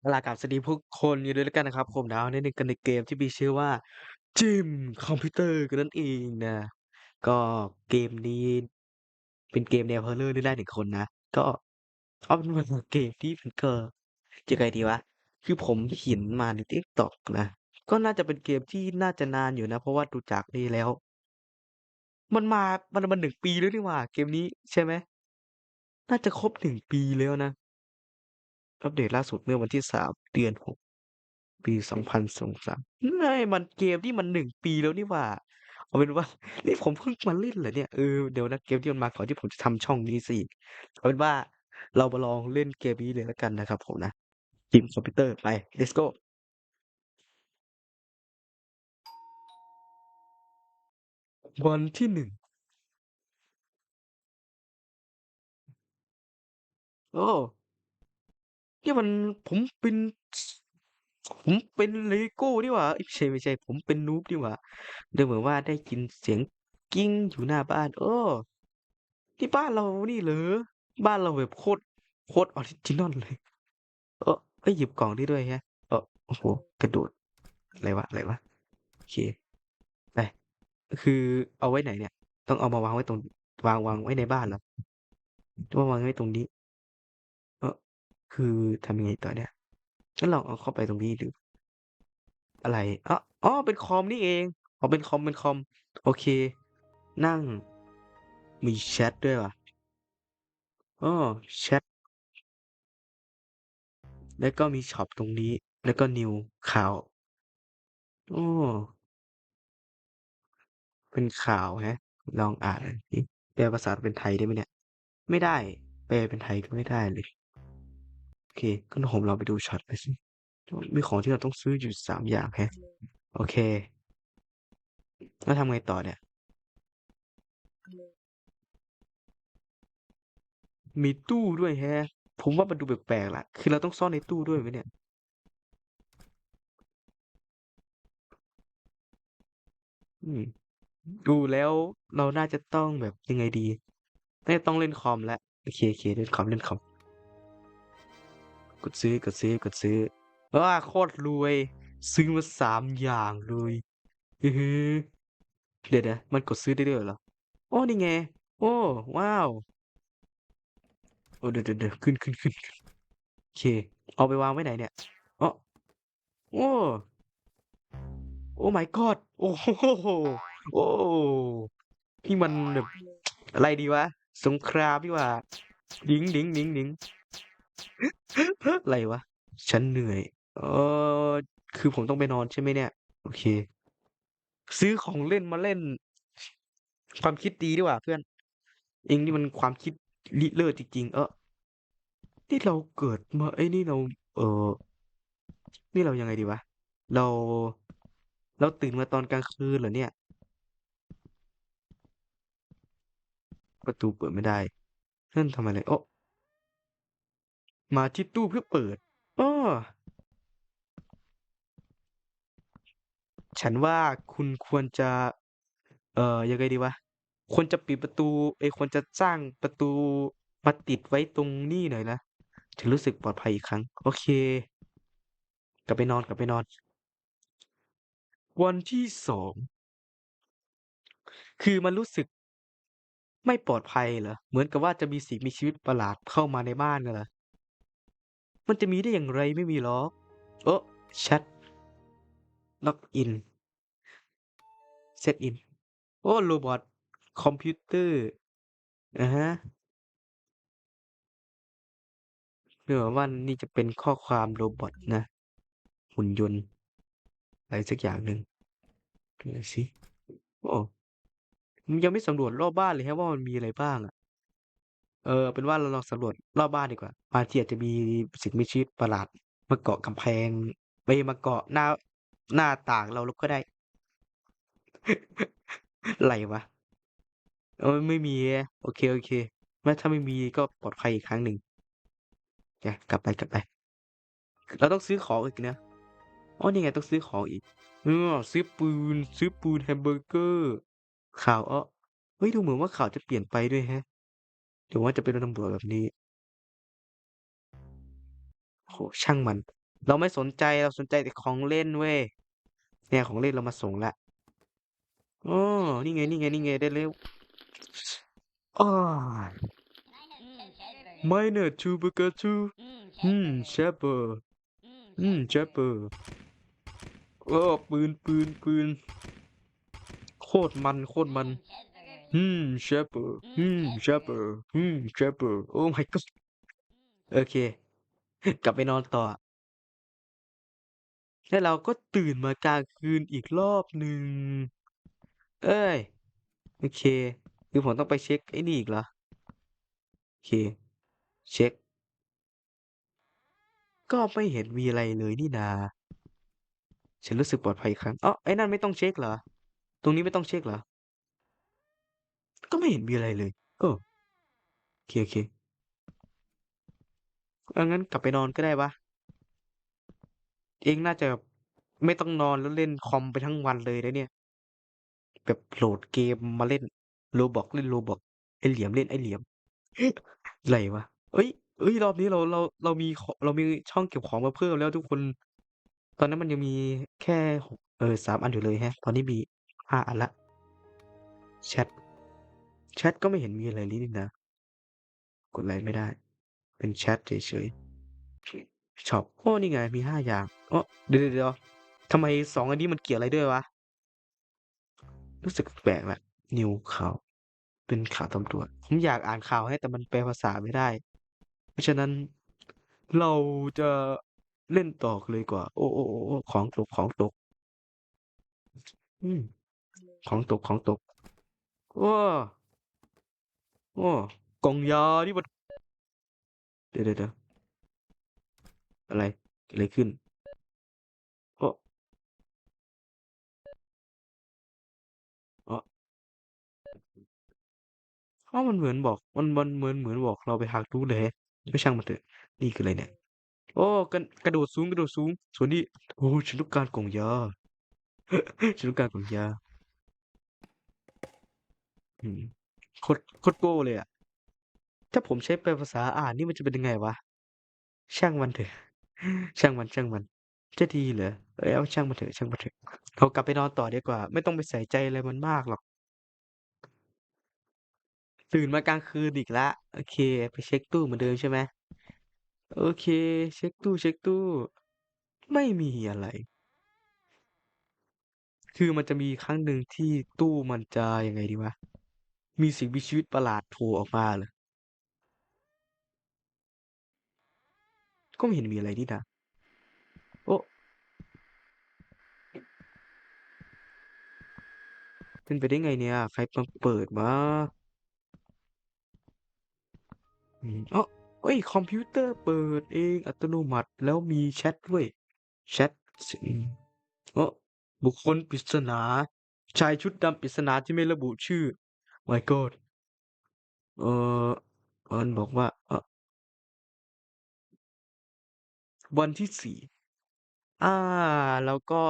เอาล่ะ กราบสวัสดีทุกคนกันด้วยแล้วกันนะครับ ผมนะวันนี้กันในเกมที่มีชื่อว่า Gym คอมพิวเตอร์กันนั่นเองนะ ก็เกมนี้ เป็นเกมแนว Horror เล่นได้1คนนะ ก็เอาเป็นว่าเกมที่มันก็จะไงดีวะ คือผมเห็นมาใน TikTok นะ ก็น่าจะเป็นเกมที่น่าจะนานอยู่นะ เพราะว่าดูจากนี่แล้ว มันมา มันมา1ปีแล้วนี่หว่า เกมนี้ ใช่ไหม น่าจะครบ 1 ปีแล้วนะ อัปเดตล่าสุดเมื่อวันที่3เดือน6ปี2023ไม่มันเกมที่มัน1ปีแล้วนี่หว่า เอาเป็นว่า นี่ผมเพิ่งมาเล่นเหรอเนี่ย เออ เดี๋ยวนะเกมที่มันมาก่อนที่ผมจะทำช่องนี้สิ เอาเป็นว่าเรามาลองเล่นเกมนี้เลยแล้วกันนะครับผมนะจิมคอมพิวเตอร์ไป let's go วันที่หนึ่ง โอ้ นี่มันผมเป็น ผมเป็นเลโก้นี่หว่าเอ้ยไม่ใช่ไม่ใช่ ผมเป็นนูบนี่หว่าดูเหมือนว่าได้ยินเสียงกิ้งอยู่หน้าบ้านโอ้ที่บ้านเรานี่เหรอบ้านเราแบบโคตรโคตรออริจินอลเลย เออเอ้ยหยิบกล่องได้ด้วยแฮะเออโอ้โหกระโดดอะไรวะอะไรวะโอเคไปคือเอาไว้ไหนเนี่ย ต้องเอามาวางไว้ตรงวางวางไว้ในบ้านเหรอหรือว่าวางไว้ตรงนี้ คือทำยังไงต่อเนี่ยงั้นลองเอาเข้าไปตรงนี้ดูอะไรอ๋ออ๋อเป็นคอมนี่เองอ๋อเป็นคอมเป็นคอม โอเค นั่ง มีแชทด้วยว่ะอ้อแชทแล้วก็มีช็อปตรงนี้ แล้วก็นิวข่าวโอ้เป็นข่าวฮะ ลองอ่านสิแปลภาษาเป็นไทยได้ไหมเนี่ย ไม่ได้ แปลเป็นไทยก็ไม่ได้เลย โอเคก็ผมลองไปดูช็อตไปสิมีของที่เราต้องซื้ออยู่สามอย่างแฮะโอเค แล้วทำไงต่อเนี่ย มีตู้ด้วยแฮะ ผมว่ามันดูแปลกๆล่ะ คือเราต้องซ่อนในตู้ด้วยไหมเนี่ย อืมดูแล้วเราน่าจะต้องแบบยังไงดี น่าจะต้องเล่นคอมแล้ว โอเคโอเคเล่นคอมเล่นคอม กดซื้อกดซื้อกดซื้อว้าโคตรรวย ซื้อมาสามอย่างเลยอือฮึเดี๋ยวนะมันกดซื้อได้ด้วยเหรอโอ้นี่ไง โอ้ว้าวโอ้เดี๋ยวเดี๋ยวเดี๋ยวขึ้นขึ้นขึ้นโอเค เอาไปวางไว้ไหนเนี่ยอ๋อโอ้โอ้ my god โอ้โหโอ้นี่มันแบบอะไรดีวะ สงครามนี่ว่า ดิงดิงดิงดิง อะไรวะ ฉันเหนื่อย เออ คือผมต้องไปนอนใช่ไหมเนี่ย โอเค ซื้อของเล่นมาเล่น ความคิดดีดีกว่าเพื่อน เองนี่มันความคิดลิเลิศจริงๆ เออ นี่เราเกิดมาไอ้ยนี่เรา เออ นี่เรายังไงดีวะ เรา เราตื่นมาตอนกลางคืนเหรอเนี่ย ประตูเปิดไม่ได้ นั่นทำอะไรโอ้ มาที่ตู้เพื่อเปิดอ้อฉันว่าคุณควรจะ เอ่อยังไงดีวะ ควรจะปิดประตูเอยควรจะสร้างประตูมาติดไว้ตรงนี้หน่อยนะถึงรู้สึกปลอดภัยอีกครั้ง โอเค กลับไปนอนกลับไปนอน วันที่สอง คือมันรู้สึกไม่ปลอดภัยเหรอ เหมือนกับว่าจะมีสิ่งมีชีวิตประหลาดเข้ามาในบ้านน่ะเหรอ มันจะมีได้อย่างไรไม่มีหรอกโอ้แชทล็อกอินเซตอินโอ้โรบอทคอมพิวเตอร์อะฮะเหมือว่านี่จะเป็นข้อความโรบอทนะ หุ่นยนต์ อะไรสักอย่างหนึ่งดูสิโอ้ยังไม่สำรวจรอบบ้านเลยฮะว่ามันมีอะไรบ้างอะ เออเป็นว่าเราลองสำรวจรอบบ้านดีกว่าบางทีอาจจะมีสิ่งมีชีวิตประหลาด มาเกาะกำแพงไปมาเกาะหน้าหน้าต่างเราก็ได้ อะไรวะเออไม่มีแฮะโอเคโอเคไม่ถ้าไม่มีก็ปลอดภัยอีกครั้งหนึ่งโอเคกลับไปกลับไป เราต้องซื้อของอีกนะอ๋อนี่ไงต้องซื้อของอีกเออซื้อปืน ซื้อปืนแฮมเบอร์เกอร์ข่าวอ้อเฮ้ยดูเหมือนว่าข่าวจะเปลี่ยนไปด้วยแฮะ เดี๋ยวว่าจะเป็นตำรวจแบบนี้โหช่างมัน เราไม่สนใจเราสนใจแต่ของเล่นเว้ยเนี่ยของเล่นเรามาส่งละอ๋อนี่ไงนี่ไงนี่ไงได้แล้วอ้า Miner two burger two อืมเชฟเบอร์อืมเชฟเบอร์โอ้ปืนปืนปืนโคตรมันโคตรมัน อืมเชฟเบอร์อืมเชฟเบอร์อืมเชฟเบอร์โอ้ my god โอเค กลับไปนอนต่อ แล้วเราก็ตื่นมากลางคืนอีกรอบหนึ่ง เอ้ย โอเค คือผมต้องไปเช็คไอ้นี่อีกเหรอ โอเค เช็ค ก็ไม่เห็นมีอะไรเลยนี่นา ฉันรู้สึกปลอดภัยอีกครั้งอ๋อไอ้นั่นไม่ต้องเช็คเหรอ ตรงนี้ไม่ต้องเช็คเหรอ ก็ไม่เห็นมีอะไรเลย เออโอเคโอเคเอางั้นกลับไปนอนก็ได้ปะเองน่าจะไม่ต้องนอนแล้วเล่นคอมไปทั้งวันเลยนะเนี่ย แบบโหลดเกมมาเล่นโรบอกเล่นโรบอกไอเหลี่ยมเล่นไอเหลี่ยมอะไรวะเอ้ยเอ้ยรอบนี้เราเราเรามีเรามีช่องเก็บของมาเพิ่มแล้วทุกคน ตอนนั้นมันยังมีแค่หกเออสามอันอยู่เลยฮะ ตอนนี้มีห้าอันละแชท แชทก็ไม่เห็นมีอะไรเลยนี่นะ กดไลค์ไม่ได้ เป็นแชทเฉยๆช็อปโอ้นี่ไงมีห้าอย่างอ๋อเดี๋ยวเดี๋ยวเดี๋ยวทำไมสองอันนี้มันเกี่ยวอะไรด้วยวะ รู้สึกแปลกๆละนิวข่าวเป็นข่าวตำรวจผมอยากอ่านข่าวให้แต่มันแปลภาษาไม่ได้ เพราะฉะนั้นเราจะเล่นต่อกเลยกว่าโอ้โอ้โอ้โอ้ของตกของตก อืมของตกของตกว้า โอ้กล่องยานี่มันเดี๋ยวเดี๋ยวเดี๋ยวอะไรเกิดอะไรขึ้นโอ้อ๋ออ้าวมันเหมือนบอก มันมันเหมือนเหมือนบอกเราไปหาดูเลยไม่ช่างมันเถอะนี่คืออะไรเนี่ย โอ้กระกระโดดสูงกระโดดสูง ส่วนนี้โอ้ฉันต้องการกล่องยาฉันต้องการกล่องยาอืม โคตรโคตรโก้เลยอะถ้าผมใช้แปลภาษาอ่านนี่มันจะเป็นยังไงวะ ช่างมันเถอะ ช่างมันช่างมัน จะดีเหรอเอ้ยเอาช่างมันเถอะช่างมันเถอะเรากลับไปนอนต่อดีกว่า ไม่ต้องไปใส่ใจอะไรมันมากหรอก ตื่นมากลางคืนอีกล้วโอเค ไปเช็คตู้เหมือนเดิมใช่ไหมโอเค เช็คตู้เช็คตู้ ไม่มีอะไร คือมันจะมีครั้งหนึ่งที่ตู้มันจะยังไงดีวะ มีสิ่งมีชีวิตประหลาดโผล่ออกมาเลยก็ไม่เห็นมีอะไรนี่นะ โอ้เป็นไปได้ไงเนี่ย ใครมาเปิดมาอืมอ๋อเอ้ย คอมพิวเตอร์เปิดเองอัตโนมัติแล้วมีแชทด้วย แชทอืมโอ้บุคคลปริศนา ชายชุดดำปริศนาที่ไม่ระบุชื่อ My God เออมันบอกว่า เออวันที่สี่อ่าแล้วก็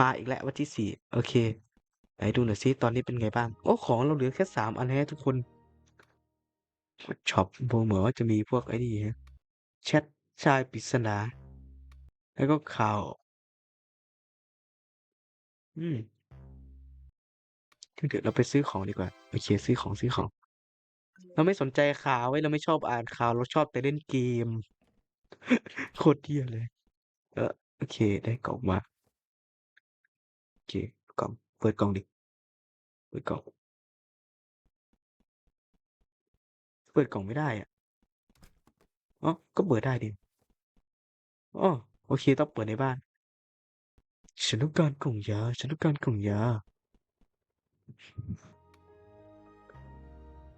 มาอีกแล้ววันที่สี่โอเค ไหนดูหน่อยซิตอนนี้เป็นไงบ้าง โอ้ ของเราเหลือแค่สามอันแล้วทุกคนช็อปโบเหมือนว่าจะมีพวกไอ้นี่ฮะแชทชายปริศนา แล้วก็ข่าว อืม เดี๋ยวเราไปซื้อของดีกว่า โอเค ซื้อของซื้อของ เราไม่สนใจข่าวไว้ยเราไม่ชอบอ่านข่าว เราชอบแต่เล่นเกม โคตรเหี้ยเลย เออโอเค ได้กล่องมาโอเคกล่องเปิดกล่องดิเปิดกล่อง เปิดกล่องไม่ได้อะอ๋อก็เปิดได้ดิอ๋อโอเค ต้องเปิดในบ้าน ฉันต้องการกล่องยา ฉันต้องการกล่องยา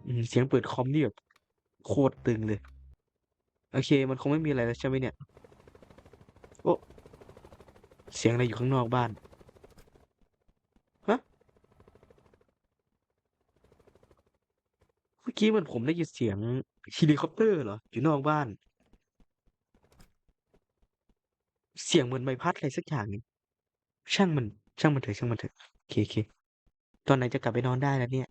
อืมเสียงเปิดคอมนี่แบบโคตรตึงเลย โอเค มันคงไม่มีอะไรแล้วใช่ไหมเนี่ย โอ้เสียงอะไรอยู่ข้างนอกบ้านฮะเมื่อกี้เหมันผมได้ยินเสียงเฮลิคอปเตอร์เหรอ อยู่นอกบ้าน เสียงเหมือนใบพัดอะไรสักอย่างนึ่งช่างมัน ช่างมันเถอะช่างมันเถอะโอเคโอเค ตอนไหนจะกลับไปนอนได้แล้วเนี่ย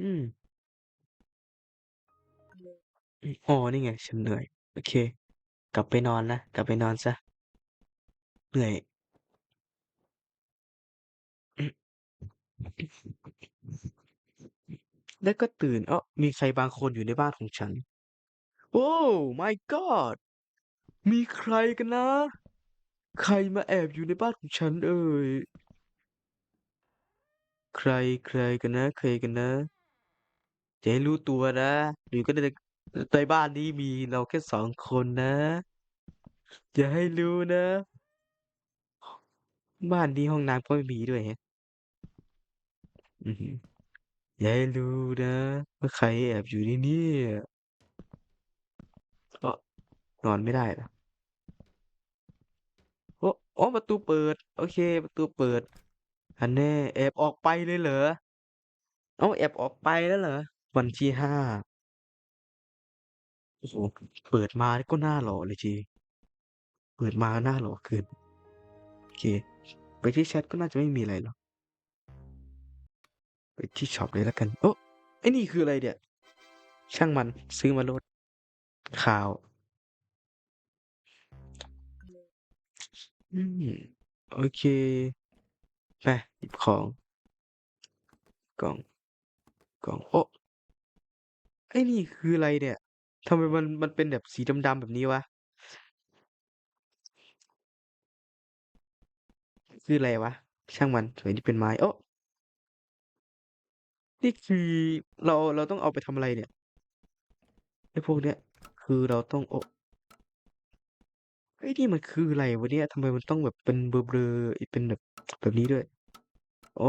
อืม อืม อ๋อ นี่ไง ฉันเหนื่อย โอเค กลับไปนอนนะ กลับไปนอนซะเหนื่อย อืมแล้วก็ตื่น อ้อ มีใครบางคนอยู่ในบ้านของฉัน โอ้ my god มีใครกันนะ ใครมาแอบอยู่ในบ้านของฉันเอ่ย ใครใครกันนะใครกันนะอย่าให้รู้ตัวนะ หรือก็ในในบ้านนี้มีเราแค่สองคนนะ อย่าให้รู้นะ บ้านนี้ห้องน้ำก็ไม่มีด้วยฮะอือหืออย่าให้รู้นะว่าใครแอบอยู่ที่นี่เอ้อนอนไม่ได้เหรอ โอ้ประตูเปิด โอเค ประตูเปิด อันแน่แอบออกไปเลยเหรอเอ้าแอบออกไปแล้วเหรอวันที่ห้าโอ้โหเปิดมาก็น่าหล่อเลยจีเปิดมาหน่าหล่อเกินโอเค ไปที่แชทก็น่าจะไม่มีอะไรหรอกไปที่ช็อปเลยแล้วกันโอ้ไอ้นี่คืออะไรเนี่ย ช่างมันซื้อมาลดข่าว อืม โอเค ไป หยิบของ กล่อง กล่อง โอ้ไอ้นี่คืออะไรเนี่ย ทำไมมัน มันเป็นแบบสีดำ ๆ แบบนี้วะ คืออะไรวะ ช่างมันสวนนี้เป็นไม้ โอ้นี่คือเรา เราต้องเอาไปทำอะไรเนี่ย ไอ้พวกเนี้ย คือเราต้อง โอ้ ไอ้นี่มันคืออะไรวะเนี่ยทำไมมันต้องแบบเป็นเบลอๆเป็นแบบแบบนี้ด้วยโอ้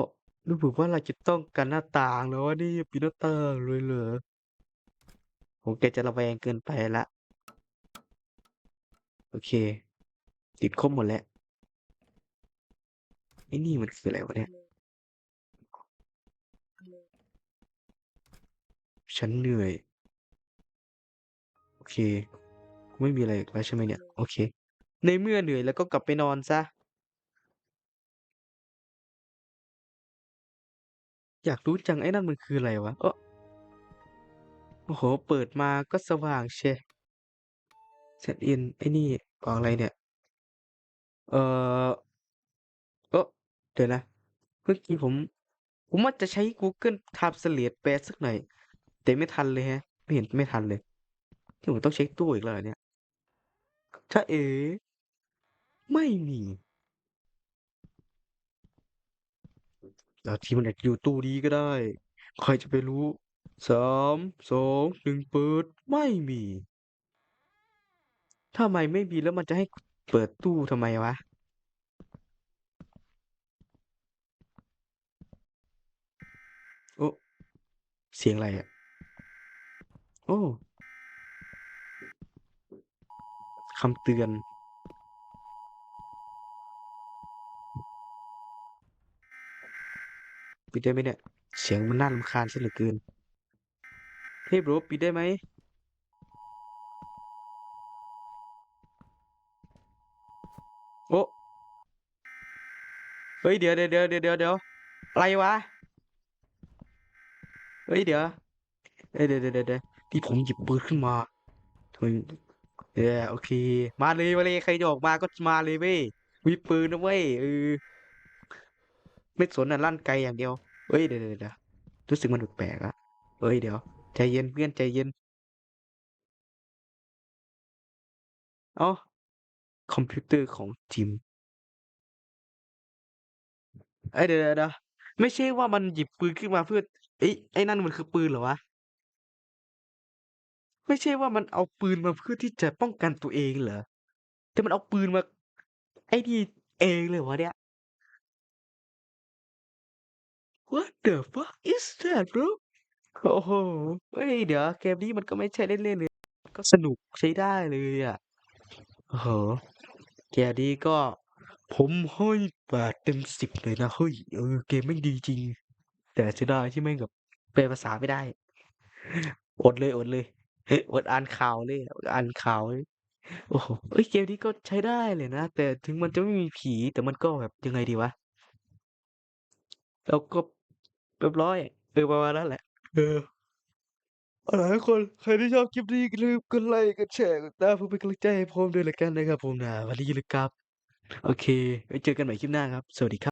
รู้สึกว่าเราจะต้องกันหน้าต่างแล้ววะนี่ปีนหน้าต่างเลยเหรอผมแกจะระแวงเกินไปละโอเค ติดครบหมดแล้วไอ้นี่มันคืออะไรวะเนี่ยฉันเหนื่อย โอเค ไม่มีอะไรอีกแล้วใช่ไหมเนี่ย โอเค ในเมื่อเหนื่อยแล้วก็กลับไปนอนซะ อยากรู้จังไอ้นั่นมันคืออะไรวะเออโอ้โห เปิดมาก็สว่างเชะเซตอินไอ้นี่ออกอะไรเนี่ย เออเออเดี๋ยวนะ เมื่อกี้ผม ผมว่าจะใช้ Google Translate แปลสักหน่อย แต่ไม่ทันเลยฮะ ไม่เห็นไม่ทันเลยที่ผมต้องเช็คตู้อีกแล้วเหรอเนี่ยถ้าเอ๋ ไม่มีแล้วที่มันอาจจะอยู่ตู้นี้ก็ได้ ใครจะไปรู้สามสองหนึ่งเปิดไม่มีถ้าไม่ไม่มีแล้วมันจะให้เปิดตู้ทำไมวะ โอ้ เสียงอะไรอะ โอ้คำเตือน ปิดได้ไหมเนี่ย เสียงมันน่ารำคาญซะเหลือเกิน เฮ้ยบรปิดได้ไหมโอ้เฮ้ยเดี๋ยวเดี๋ยวเดี๋ยวเดี๋ยวเดี๋ยวอะไรวะ เฮ้ยเดี๋ยวเดี๋ยวเดี๋ยวเดี๋ยวเดี๋ยวที่ผมหยิบปืนขึ้นมาทำไมเออโอเค มาเลยมาเลยใครจะออกมาก็มาเลยเว้ยมีปืนนะเว้ยเออ ไม่สนอะลั่นไกลอย่างเดียวเฮ้ยเดี๋ยวเดี๋ยวรู้สึกมันแปลกๆอะเฮ้ยเดี๋ยวใจเย็นเพื่อนใจเย็น เอ้าคอมพิวเตอร์ของจิมเอ้ยเดี๋ยวเดี๋ยวไม่ใช่ว่ามันหยิบปืนขึ้นมาเพื่อเอ้ไอ้นั่นมันคือปืนเหรอวะไม่ใช่ว่ามันเอาปืนมาเพื่อที่จะป้องกันตัวเองเหรอแต่มันเอาปืนมา ไอ้นี่เองเลยวะเนี่ย What the fuck is that bro โอ้โหเฮ้ยเดี๋ยวเกมนี้มันก็ไม่ใช่เล่นๆเลย ก็สนุกใช้ได้เลยอะโอ้โหเกมนี้ก็ ผมให้แปดเต็มสิบเลยนะเฮ้ยเออเกมไม่งดีจริง แต่เสียดายที่แม่งแบบแปลภาษาไม่ได้อดเลยอดเลยอดอ่านข่าวเลยอดอ่านข่าวเลยโอ้โหเอ้ยเกมนี้ก็ใช้ได้เลยนะ แต่ถึงมันจะไม่มีผีแต่มันก็แบบยังไงดีวะ แล้วก็ เรียบร้อยเออประมาณนั้นแหละ เออเอาล่ะทุกคน ใครที่ชอบคลิปนี้อย่าลืมกดไลค์ กดแชร์ กดติดตามเพื่อเป็นกำลังใจให้ผมด้วยละกันนะครับผมนะ วันนี้อย่าลืมครับ โอเค ไว้เจอกันใหม่คลิปหน้าครับ สวัสดีครับ